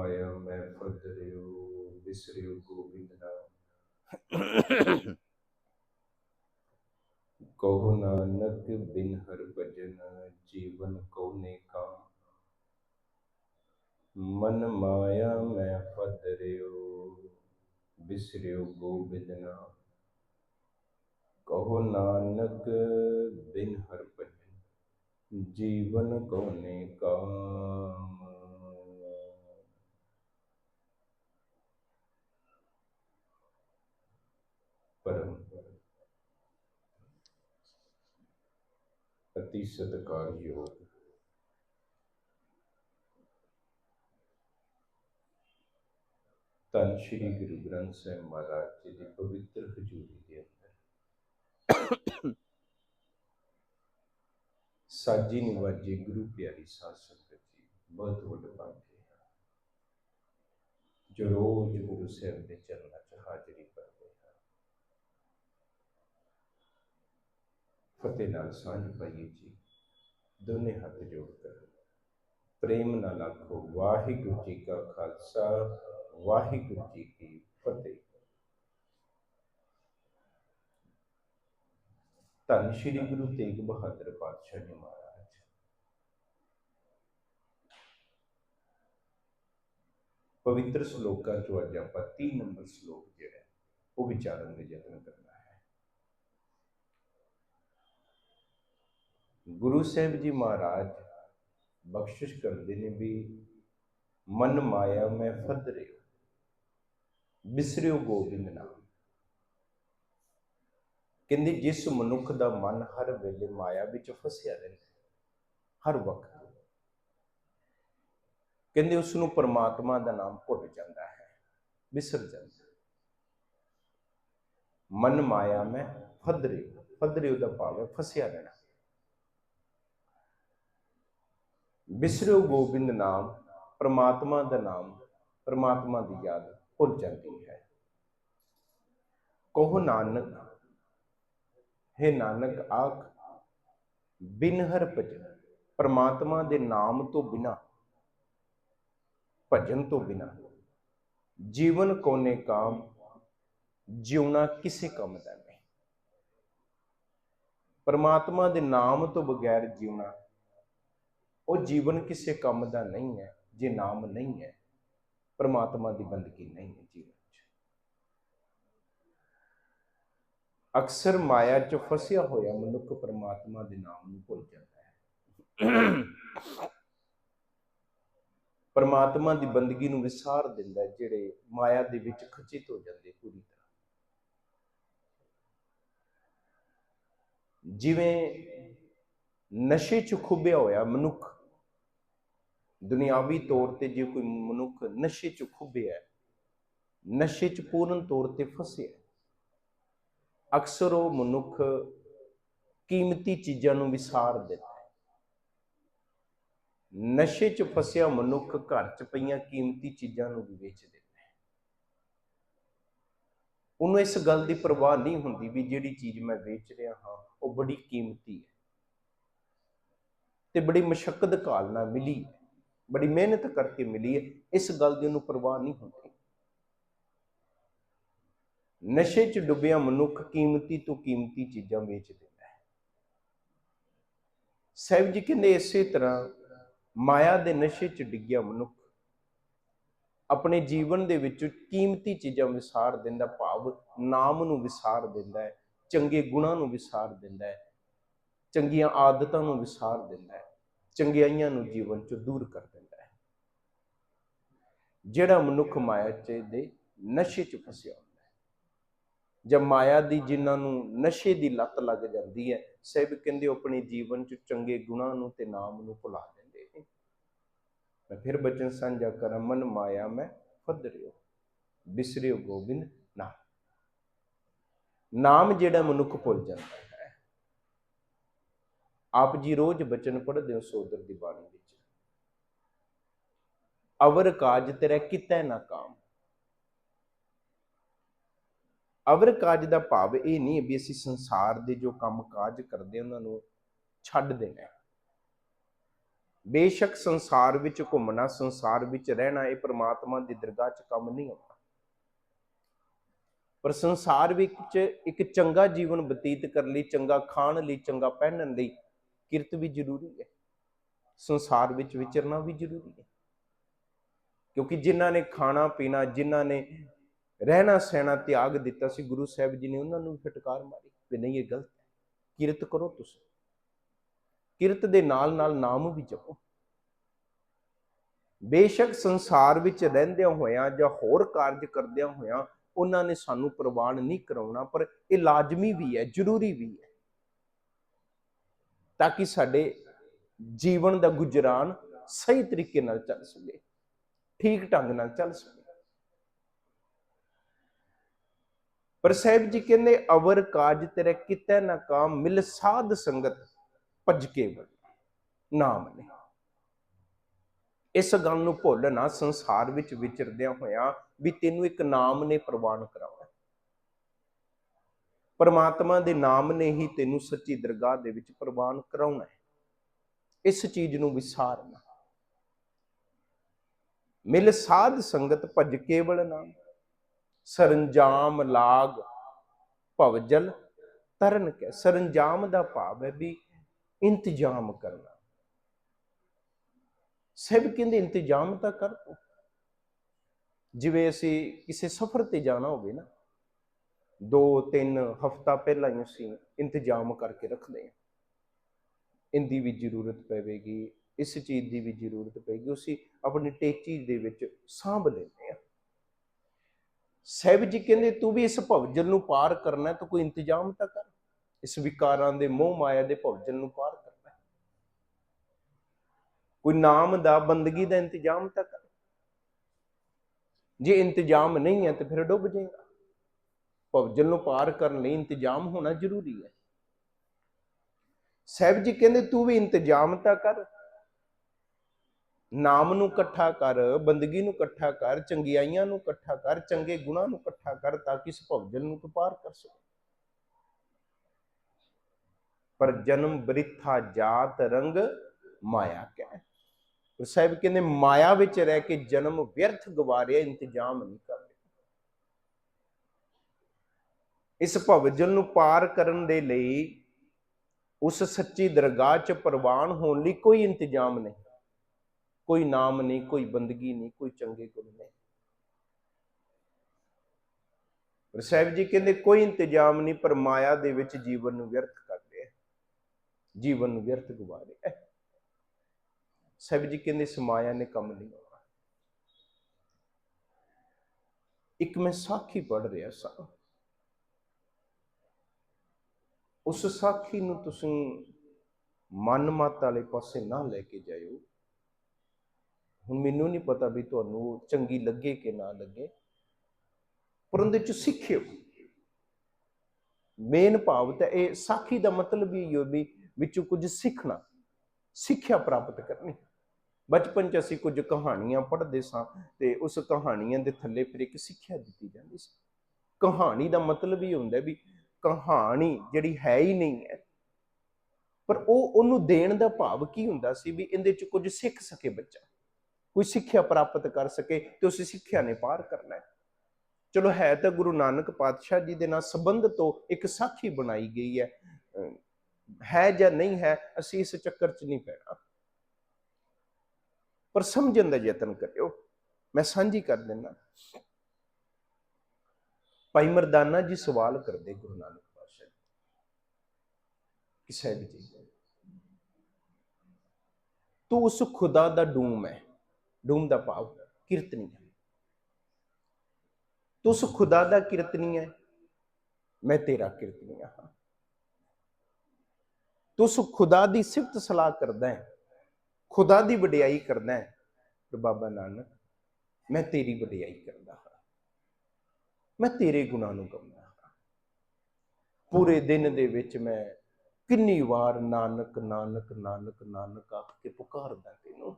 ਮਨ ਮਾਇਆ ਮੈਂ ਫਦ ਰਿਓ ਗੋਬਿੰਦ ਨਾਮ ਕਹੋ ਨਾਨਕ ਬਿਨ ਹਰ ਭਜਨ ਜੀਵਨ ਕੋ ਨੇ ਕਾਮ ਮਨ ਮਾਇਆ ਮੈਂ ਫਦ ਰਿਓ ਵਿਸਰਿਓ ਗੋਬਿੰਦ ਨਾਮ ਕਹੋ ਨਾਨਕ ਬਿਨ ਹਰ ਭਜਨ ਜੀਵਨ ਕੋ ਨੇ ਕਾਮ ਅਤੀ ਸਤਿਕਾਰਯੋਗ ਧੰਨ ਸ਼੍ਰੀ ਗੁਰੂ ਗ੍ਰੰਥ ਸਾਹਿਬ ਮਹਾਰਾਜ ਜੀ ਦੀ ਪਵਿੱਤਰ ਹਜ਼ੂਰੀ ਦੇ ਅੰਦਰ ਸਾਜੀ ਨਿਵਾਜੀ ਗੁਰੂ ਪਿਆਰੀ ਸਾਧ ਸੰਗਤ ਜੀ ਬਹੁਤ ਵੱਡ ਭਾਗੇ ਹਨ ਜੋ ਰੋਜ਼ ਗੁਰੂ ਸਾਹਿਬ ਦੇ ਚਰਨਾਂ 'ਚ ਹਾਜ਼ਰੀ ਭਰਦੇ ਫਤਿਹ ਨਾਲ ਸਾਂਝ ਪਾਈਏ ਜੀ ਦੋਨੇ ਹੱਥ ਜੋੜ ਕਰ ਪ੍ਰੇਮ ਨਾਲ ਆਖੋ ਵਾਹਿਗੁਰੂ ਜੀ ਕਾ ਖਾਲਸਾ ਵਾਹਿਗੁਰੂ ਜੀ ਕੀ ਫਤਿਹ ਧੰਨ ਸ਼੍ਰੀ ਗੁਰੂ ਤੇਗ ਬਹਾਦਰ ਪਾਤਸ਼ਾਹ ਜੀ ਮਹਾਰਾਜ ਪਵਿੱਤਰ ਸ਼ਲੋਕਾਂ ਚੋਂ ਅੱਜ ਆਪਾਂ 3 ਨੰਬਰ ਸ਼ਲੋਕ ਜਿਹੜਾ ਉਹ ਵਿਚਾਰਨ ਦੇ ਯਤਨ ਕਰਨਾ ਹੈ ਗੁਰੂ ਸਾਹਿਬ ਜੀ ਮਹਾਰਾਜ ਬਖਸ਼ਿਸ਼ ਕਰਦੇ ਨੇ ਵੀ ਮਨ ਮਾਇਆ ਮੈਂ ਫਦ ਰਿਓ, ਬਿਸਰਿਓ ਗੋਬਿੰਦ ਨਾਮ। ਕਹਿੰਦੇ ਜਿਸ ਮਨੁੱਖ ਦਾ ਮਨ ਹਰ ਵੇਲੇ ਮਾਇਆ ਵਿੱਚ ਫਸਿਆ ਰਹਿੰਦਾ ਹਰ ਵਕਤ। ਕਹਿੰਦੇ ਉਸ ਨੂੰ ਪਰਮਾਤਮਾ ਦਾ ਨਾਮ ਭੁੱਲ ਜਾਂਦਾ ਹੈ ਵਿਸਰ ਜਾਂਦਾ ਮਨ ਮਾਇਆ ਮੈਂ ਫਦਰੇ ਫਦਰੇ ਉਹਦਾ ਭਾਵ ਹੈ ਫਸਿਆ ਰਹਿਣਾ। ਬਿਸਰਿਓ ਗੋਬਿੰਦ ਨਾਮ ਪਰਮਾਤਮਾ ਦਾ ਨਾਮ ਪਰਮਾਤਮਾ ਦੀ ਯਾਦ ਭੁੱਲ ਜਾਂਦੀ ਹੈ। ਕਹੋ ਨਾਨਕ, ਹੈ ਨਾਨਕ ਆਖ, ਬਿਨ ਹਰ ਭਜਨ ਪਰਮਾਤਮਾ ਦੇ ਨਾਮ ਤੋਂ ਬਿਨਾ, ਭਜਨ ਤੋਂ ਬਿਨਾ, ਜੀਵਨ ਕੋਨੇ ਕਾਮ, ਜਿਉਣਾ ਕਿਸੇ ਕੰਮ ਦਾ ਨਹੀਂ। ਪਰਮਾਤਮਾ ਦੇ ਨਾਮ ਤੋਂ ਬਗੈਰ ਜਿਉਣਾ ਉਹ ਜੀਵਨ ਕਿਸੇ ਕੰਮ ਦਾ ਨਹੀਂ ਹੈ, ਜੇ ਨਾਮ ਨਹੀਂ ਹੈ, ਪਰਮਾਤਮਾ ਦੀ ਬੰਦਗੀ ਨਹੀਂ ਹੈ ਜੀਵਨ 'ਚ। ਅਕਸਰ ਮਾਇਆ 'ਚ ਫਸਿਆ ਹੋਇਆ ਮਨੁੱਖ ਪਰਮਾਤਮਾ ਦੇ ਨਾਮ ਨੂੰ ਭੁੱਲ ਜਾਂਦਾ ਹੈ। ਪਰਮਾਤਮਾ ਦੀ ਬੰਦਗੀ ਨੂੰ ਵਿਸਾਰ ਦਿੰਦਾ ਜਿਹੜੇ ਮਾਇਆ ਦੇ ਵਿੱਚ ਖਚਿਤ ਹੋ ਜਾਂਦੇ ਪੂਰੀ ਤਰ੍ਹਾਂ। ਜਿਵੇਂ ਨਸ਼ੇ 'ਚ ਖੁੱਬਿਆ ਹੋਇਆ ਮਨੁੱਖ ਦੁਨਿਆਵੀ ਤੌਰ ਤੇ ਜੇ ਕੋਈ ਮਨੁੱਖ ਨਸ਼ੇ 'ਚ ਖੁੱਬਿਆ ਹੈ, ਨਸ਼ੇ 'ਚ ਪੂਰਨ ਤੌਰ ਤੇ ਫਸਿਆ ਅਕਸਰ ਉਹ ਮਨੁੱਖ ਕੀਮਤੀ ਚੀਜ਼ਾਂ ਨੂੰ ਵਿਸਾਰ ਦਿੰਦਾ ਹੈ। ਨਸ਼ੇ 'ਚ ਫਸਿਆ ਮਨੁੱਖ ਘਰ 'ਚ ਪਈਆਂ ਕੀਮਤੀ ਚੀਜ਼ਾਂ ਨੂੰ ਵੀ ਵੇਚ ਦਿੰਦਾ ਹੈ। ਉਹਨੂੰ ਇਸ ਗੱਲ ਦੀ ਪਰਵਾਹ ਨਹੀਂ ਹੁੰਦੀ ਵੀ ਜਿਹੜੀ ਚੀਜ਼ ਮੈਂ ਵੇਚ ਰਿਹਾ ਹਾਂ, ਉਹ ਬੜੀ ਕੀਮਤੀ ਹੈ ਤੇ ਬੜੀ ਮਸ਼ੱਕਤ ਕਾਲ ਨਾਲ ਮਿਲੀ ਹੈ। ਬੜੀ ਮਿਹਨਤ ਕਰਕੇ ਮਿਲੀ ਹੈ, ਇਸ ਗੱਲ ਦੀ ਉਹਨੂੰ ਪਰਵਾਹ ਨਹੀਂ ਹੁੰਦੀ। ਨਸ਼ੇ 'ਚ ਡੁੱਬਿਆ ਮਨੁੱਖ ਕੀਮਤੀ ਤੋਂ ਕੀਮਤੀ ਚੀਜ਼ਾਂ ਵੇਚ ਦਿੰਦਾ ਹੈ। ਸਾਹਿਬ ਜੀ ਕਹਿੰਦੇ ਇਸੇ ਤਰ੍ਹਾਂ ਮਾਇਆ ਦੇ ਨਸ਼ੇ 'ਚ ਡਿੱਗਿਆ ਮਨੁੱਖ ਆਪਣੇ ਜੀਵਨ ਦੇ ਵਿੱਚ ਕੀਮਤੀ ਚੀਜ਼ਾਂ ਵਿਸਾਰ ਦਿੰਦਾ, ਭਾਵ ਨਾਮ ਨੂੰ ਵਿਸਾਰ ਦਿੰਦਾ ਹੈ, ਚੰਗੇ ਗੁਣਾਂ ਨੂੰ ਵਿਸਾਰ ਦਿੰਦਾ ਹੈ, ਚੰਗੀਆਂ ਆਦਤਾਂ ਨੂੰ ਵਿਸਾਰ ਦਿੰਦਾ ਹੈ। ਚੰਗਿਆਈਆਂ ਨੂੰ ਜੀਵਨ ਚੋਂ ਦੂਰ ਕਰ ਦਿੰਦਾ ਹੈ। ਜਿਹੜਾ ਮਨੁੱਖ ਮਾਇਆ 'ਚ ਦੇ ਨਸ਼ੇ 'ਚ ਫਸਿਆ ਹੁੰਦਾ ਹੈ ਜਦ ਮਾਇਆ ਦੀ ਜਿਨ੍ਹਾਂ ਨੂੰ ਨਸ਼ੇ ਦੀ ਲੱਤ ਲੱਗ ਜਾਂਦੀ ਹੈ, ਸਹਿਬ ਕਹਿੰਦੇ ਉਹ ਆਪਣੇ ਜੀਵਨ 'ਚ ਚੰਗੇ ਗੁਣਾਂ ਨੂੰ ਤੇ ਨਾਮ ਨੂੰ ਭੁਲਾ ਦਿੰਦੇ ਨੇ। ਮੈਂ ਫਿਰ ਬਚਨ ਸਾਂਝਾ ਕਰਾਂ, ਮਨ ਮਾਇਆ ਮੈਂ ਫਦ ਰਿਓ ਬਿਸਰਿਓ ਗੋਬਿੰਦ ਨਾਮ। ਨਾਮ ਜਿਹੜਾ ਮਨੁੱਖ ਭੁੱਲ ਜਾਂਦਾ ਹੈ। ਆਪ ਜੀ ਰੋਜ਼ ਬਚਨ ਪੜ੍ਹਦੇ ਹੋ ਸੋਦਰ ਦੀ ਬਾਣੀ ਵਿੱਚ। ਅਵਰ ਕਾਜ ਤੇਰਾ ਕਿਤੈ ਨਾ ਕਾਮ। ਅਵਰ ਕਾਜ ਦਾ ਭਾਵ ਇਹ ਨਹੀਂ ਵੀ ਅਸੀਂ ਸੰਸਾਰ ਦੇ ਜੋ ਕੰਮ ਕਾਜ ਕਰਦੇ ਉਹਨਾਂ ਨੂੰ ਛੱਡ ਦੇਣਾ ਬੇਸ਼ੱਕ ਸੰਸਾਰ ਵਿੱਚ ਘੁੰਮਣਾ, ਸੰਸਾਰ ਵਿੱਚ ਰਹਿਣਾ, ਇਹ ਪ੍ਰਮਾਤਮਾ ਦੀ ਦਰਗਾਹ 'ਚ ਕੰਮ ਨਹੀਂ ਆਉਂਦਾ ਪਰ ਸੰਸਾਰ ਵਿੱਚ ਇੱਕ ਚੰਗਾ ਜੀਵਨ ਬਤੀਤ ਕਰਨ ਲਈ, ਚੰਗਾ ਖਾਣ ਲਈ, ਚੰਗਾ ਪਹਿਨਣ ਲਈ ਕਿਰਤ ਵੀ ਜ਼ਰੂਰੀ ਹੈ, ਸੰਸਾਰ ਵਿੱਚ ਵਿਚਰਨਾ ਵੀ ਜ਼ਰੂਰੀ ਹੈ। ਕਿਉਂਕਿ ਜਿਨ੍ਹਾਂ ਨੇ ਖਾਣਾ ਪੀਣਾ, ਜਿਨ੍ਹਾਂ ਨੇ ਰਹਿਣਾ ਸਹਿਣਾ ਤਿਆਗ ਦਿੱਤਾ ਸੀ, ਗੁਰੂ ਸਾਹਿਬ ਜੀ ਨੇ ਉਹਨਾਂ ਨੂੰ ਵੀ ਫਟਕਾਰ ਮਾਰੀ ਵੀ ਨਹੀਂ, ਇਹ ਗਲਤ ਹੈ। ਕਿਰਤ ਕਰੋ ਤੁਸੀਂ। ਕਿਰਤ ਦੇ ਨਾਲ ਨਾਲ ਨਾਮ ਵੀ ਜਪੋ। ਬੇਸ਼ੱਕ ਸੰਸਾਰ ਵਿੱਚ ਰਹਿੰਦਿਆਂ ਹੋਇਆਂ ਜਾਂ ਹੋਰ ਕਾਰਜ ਕਰਦਿਆਂ ਹੋਇਆਂ, ਉਹਨਾਂ ਨੇ ਸਾਨੂੰ ਪ੍ਰਵਾਨ ਨਹੀਂ ਕਰਾਉਣਾ, ਪਰ ਇਹ ਲਾਜ਼ਮੀ ਵੀ ਹੈ, ਜ਼ਰੂਰੀ ਵੀ ਹੈ। ਤਾਂ ਕਿ ਸਾਡੇ ਜੀਵਨ ਦਾ ਗੁਜ਼ਰਾਨ ਸਹੀ ਤਰੀਕੇ ਨਾਲ ਚੱਲ ਸਕੇ, ਠੀਕ ਢੰਗ ਨਾਲ ਚੱਲ ਸਕੇ। ਪਰ ਸਾਹਿਬ ਜੀ ਕਹਿੰਦੇ, ਅਵਰ ਕਾਜ ਤੇਰੇ ਕਿਤੇ ਨਾ ਕਾਮ, ਮਿਲ ਸਾਧ ਸੰਗਤ ਭਜ ਕੇ ਬਲ ਨਾਮ ਨੇ। ਇਸ ਗੱਲ ਨੂੰ ਭੁੱਲ ਨਾ ਸੰਸਾਰ ਵਿੱਚ ਵਿਚਰਦਿਆਂ ਹੋਇਆਂ ਵੀ ਤੈਨੂੰ ਇੱਕ ਨਾਮ ਨੇ ਪ੍ਰਵਾਨ ਕਰਾਉਣਾ। ਪਰਮਾਤਮਾ ਦੇ ਨਾਮ ਨੇ ਹੀ ਤੈਨੂੰ ਸੱਚੀ ਦਰਗਾਹ ਦੇ ਵਿੱਚ ਪ੍ਰਵਾਨ ਕਰਾਉਣਾ ਹੈ। ਇਸ ਚੀਜ਼ ਨੂੰ ਵਿਸਾਰਨਾ ਮਿਲ ਸਾਧ ਸੰਗਤ ਭਜ ਕੇਵਲ ਨਾਮ। ਸਰੰਜਾਮ ਲਾਗ ਭਵਜਲ ਤਰਨ ਕੇ। ਸਰੰਜਾਮ ਦਾ ਭਾਵ ਹੈ ਵੀ ਇੰਤਜ਼ਾਮ ਕਰਨਾ। ਸਭ ਕਹਿੰਦੇ, ਇੰਤਜ਼ਾਮ ਤਾਂ ਕਰ ਤੂੰ। ਜਿਵੇਂ ਅਸੀਂ ਕਿਸੇ ਸਫ਼ਰ ਤੇ ਜਾਣਾ ਹੋਵੇ ਨਾ ਦੋ ਤਿੰਨ ਹਫ਼ਤਾ ਪਹਿਲਾਂ ਹੀ ਅਸੀਂ ਇੰਤਜ਼ਾਮ ਕਰਕੇ ਰੱਖਦੇ ਹਾਂ। ਇੰਦੀ ਵੀ ਜ਼ਰੂਰਤ ਪਵੇਗੀ, ਇਸ ਚੀਜ਼ ਦੀ ਵੀ ਜ਼ਰੂਰਤ ਪਏਗੀ ਅਸੀਂ ਆਪਣੀ ਟੇਚੀ ਦੇ ਵਿੱਚ ਸਾਂਭ ਲੈਂਦੇ ਹਾਂ। ਸਾਹਿਬ ਜੀ ਕਹਿੰਦੇ, ਤੂੰ ਵੀ ਇਸ ਭਵਜਲ ਨੂੰ ਪਾਰ ਕਰਨਾ, ਤਾਂ ਕੋਈ ਇੰਤਜ਼ਾਮ ਤਾਂ ਕਰ। ਇਸ ਵਿਕਾਰਾਂ ਦੇ ਮੋਹ ਮਾਇਆ ਦੇ ਭਵਜਲ ਨੂੰ ਪਾਰ ਕਰਨਾ ਕੋਈ ਨਾਮ ਦਾ ਬੰਦਗੀ ਦਾ ਇੰਤਜ਼ਾਮ ਤਾਂ ਕਰ। ਜੇ ਇੰਤਜ਼ਾਮ ਨਹੀਂ ਹੈ, ਤਾਂ ਫਿਰ ਡੁੱਬ ਜਾਏਗਾ। ਭਵਜਨ ਨੂੰ ਪਾਰ ਕਰਨ ਲਈ ਇੰਤਜ਼ਾਮ ਹੋਣਾ ਜ਼ਰੂਰੀ ਹੈ। ਸਾਹਿਬ ਜੀ ਕਹਿੰਦੇ, ਤੂੰ ਵੀ ਇੰਤਜ਼ਾਮ ਤਾਂ ਕਰ। ਨਾਮ ਨੂੰ ਇਕੱਠਾ ਕਰ, ਬੰਦਗੀ ਨੂੰ ਇਕੱਠਾ ਕਰ, ਚੰਗਿਆਈਆਂ ਨੂੰ ਇਕੱਠਾ ਕਰ, ਚੰਗੇ ਗੁਣਾਂ ਨੂੰ ਇਕੱਠਾ ਕਰ ਤਾਂ ਕਿ ਇਸ ਭਵਜਲ ਨੂੰ ਤੂੰ ਪਾਰ ਕਰ ਸਕੇ। ਪਰ ਜਨਮ ਬ੍ਰਿਥਾ ਜਾਤ ਰੰਗ ਮਾਇਆ ਕਹਿ। ਸਾਹਿਬ ਕਹਿੰਦੇ, ਮਾਇਆ ਵਿੱਚ ਰਹਿ ਕੇ ਜਨਮ ਵਿਅਰਥ ਗਵਾਰਿਆ, ਇੰਤਜ਼ਾਮ ਨਹੀਂ ਕਰ ਰਿਹਾ ਇਸ ਭਵਜਲ ਨੂੰ ਪਾਰ ਕਰਨ ਦੇ ਲਈ ਉਸ ਸੱਚੀ ਦਰਗਾਹ 'ਚ ਪ੍ਰਵਾਨ ਹੋਣ ਲਈ ਕੋਈ ਇੰਤਜ਼ਾਮ ਨਹੀਂ। ਕੋਈ ਨਾਮ ਨਹੀਂ, ਕੋਈ ਬੰਦਗੀ ਨਹੀਂ, ਕੋਈ ਚੰਗੇ ਗੁਣ ਨਹੀਂ। ਪਰ ਸਾਹਿਬ ਜੀ ਕਹਿੰਦੇ, ਕੋਈ ਇੰਤਜ਼ਾਮ ਨਹੀਂ, ਪਰ ਮਾਇਆ ਦੇ ਵਿੱਚ ਜੀਵਨ ਨੂੰ ਵਿਅਰਥ ਕਰ ਰਿਹਾ ਜੀਵਨ ਨੂੰ ਵਿਅਰਥ ਗਵਾ ਰਿਹਾ ਸਾਹਿਬ ਜੀ ਕਹਿੰਦੇ, ਇਸ ਮਾਇਆ ਨੇ ਕੰਮ ਨਹੀਂ ਆਉਣਾ ਇੱਕ ਮੈਂ ਸਾਖੀ ਪੜ ਰਿਹਾ ਸਾਂ। ਉਸ ਸਾਖੀ ਨੂੰ ਤੁਸੀਂ ਮਨ ਮਤ ਵਾਲੇ ਪਾਸੇ ਨਾ ਲੈ ਕੇ ਜਾਇਓ। ਹੁਣ ਮੈਨੂੰ ਨਹੀਂ ਪਤਾ ਵੀ ਤੁਹਾਨੂੰ ਉਹ ਚੰਗੀ ਲੱਗੇ ਕਿ ਨਾ ਲੱਗੇ, ਪਰ ਉਹਦੇ ਚ ਸਿੱਖਿਓ। ਮੇਨ ਭਾਵ ਤਾਂ ਇਹ ਸਾਖੀ ਦਾ ਮਤਲਬ ਹੀ ਇਹੋ ਵੀ ਵਿੱਚੋਂ ਕੁਝ ਸਿੱਖਣਾ, ਸਿੱਖਿਆ ਪ੍ਰਾਪਤ ਕਰਨੀ। ਬਚਪਨ ਚ ਅਸੀਂ ਕੁਝ ਕਹਾਣੀਆਂ ਪੜ੍ਹਦੇ ਸਾਂ ਤੇ ਉਸ ਕਹਾਣੀਆਂ ਦੇ ਥੱਲੇ ਫਿਰ ਇੱਕ ਸਿੱਖਿਆ ਦਿੱਤੀ ਜਾਂਦੀ ਸੀ। ਕਹਾਣੀ ਦਾ ਮਤਲਬ ਹੀ ਹੁੰਦਾ ਵੀ ਕਹਾਣੀ ਜਿਹੜੀ ਹੈ ਹੀ ਨਹੀਂ ਹੈ। ਪਰ ਉਹ ਉਹਨੂੰ ਦੇਣ ਦਾ ਭਾਵ ਕੀ ਹੁੰਦਾ ਸੀ ਵੀ ਇਹਦੇ ਚ ਕੁਝ ਸਿੱਖ ਸਕੇ ਬੱਚਾ। ਕੋਈ ਸਿੱਖਿਆ ਪ੍ਰਾਪਤ ਕਰ ਸਕੇ ਤੇ ਉਸ ਸਿੱਖਿਆ ਨੇ ਪਾਰ ਕਰਨਾ ਹੈ। ਚਲੋ ਹੈ ਤਾਂ ਗੁਰੂ ਨਾਨਕ ਪਾਤਸ਼ਾਹ ਜੀ ਦੇ ਨਾਲ ਸੰਬੰਧ ਤੋਂ ਇੱਕ ਸਾਖੀ ਬਣਾਈ ਗਈ ਹੈ। ਹੈ ਜਾਂ ਨਹੀਂ ਹੈ, ਅਸੀਂ ਇਸ ਚੱਕਰ 'ਚ ਨਹੀਂ ਪੈਣਾ। ਪਰ ਸਮਝਣ ਦਾ ਯਤਨ ਕਰਿਓ। ਮੈਂ ਸਾਂਝੀ ਕਰ ਦਿੰਦਾ। ਭਾਈ ਮਰਦਾਨਾ ਜੀ ਸਵਾਲ ਕਰਦੇ ਗੁਰੂ ਨਾਨਕ ਪਾਤਸ਼ਾਹ ਜੀ। ਕਿ ਸਾਹਿਬ ਜੀ ਤੂੰ ਉਸ ਖੁਦਾ ਦਾ ਡੂਮ ਹੈ। ਡੂਮ ਦਾ ਭਾਵ ਕੀਰਤਨੀ ਹੈ। ਤੂੰ ਉਸ ਖੁਦਾ ਦਾ ਕੀਰਤਨੀ ਹੈ। ਮੈਂ ਤੇਰਾ ਕੀਰਤਨੀ ਹਾਂ। ਤੂੰ ਉਸ ਖੁਦਾ ਦੀ ਸਿਫਤ ਸਲਾਹ ਕਰਦਾ ਹੈ। ਖੁਦਾ ਦੀ ਵਡਿਆਈ ਕਰਦਾ ਹੈ। ਬਾਬਾ ਨਾਨਕ, ਮੈਂ ਤੇਰੀ ਵਡਿਆਈ ਕਰਦਾ ਹਾਂ। ਮੈਂ ਤੇਰੇ ਗੁਣਾਂ ਨੂੰ ਗਾਉਂਦਾ ਹਾਂ। ਪੂਰੇ ਦਿਨ ਦੇ ਵਿੱਚ ਮੈਂ ਕਿੰਨੀ ਵਾਰ ਨਾਨਕ ਨਾਨਕ ਨਾਨਕ ਨਾਨਕ ਆਖ ਕੇ ਪੁਕਾਰਦਾ ਤੈਨੂੰ।